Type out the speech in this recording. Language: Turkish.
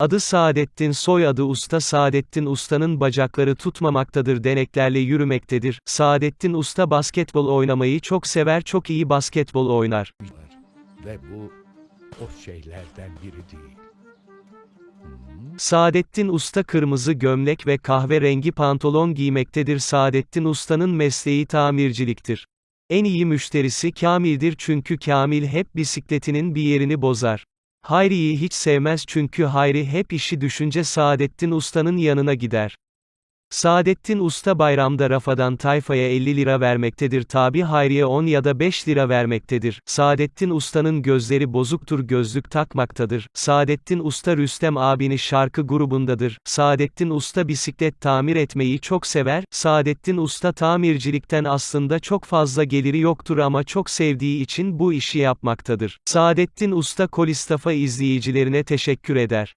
Adı Saadettin soyadı Usta Saadettin Usta'nın bacakları tutmamaktadır deneklerle yürümektedir. Saadettin Usta basketbol oynamayı çok sever çok iyi basketbol oynar. Ve bu o şeylerden biri değil. Saadettin Usta kırmızı gömlek ve kahverengi pantolon giymektedir. Saadettin Usta'nın mesleği tamirciliktir. En iyi müşterisi Kamil'dir çünkü Kamil hep bisikletinin bir yerini bozar. Hayri'yi hiç sevmez çünkü Hayri hep işi düşünce Saadettin Usta'nın yanına gider. Saadettin Usta bayramda Rafadan tayfaya 50 lira vermektedir tabi Hayri'ye 10 ya da 5 lira vermektedir. Saadettin Usta'nın gözleri bozuktur gözlük takmaktadır. Saadettin Usta Rüstem abini şarkı grubundadır. Saadettin Usta bisiklet tamir etmeyi çok sever. Saadettin Usta tamircilikten aslında çok fazla geliri yoktur ama çok sevdiği için bu işi yapmaktadır. Saadettin Usta Kolistafa izleyicilerine teşekkür eder.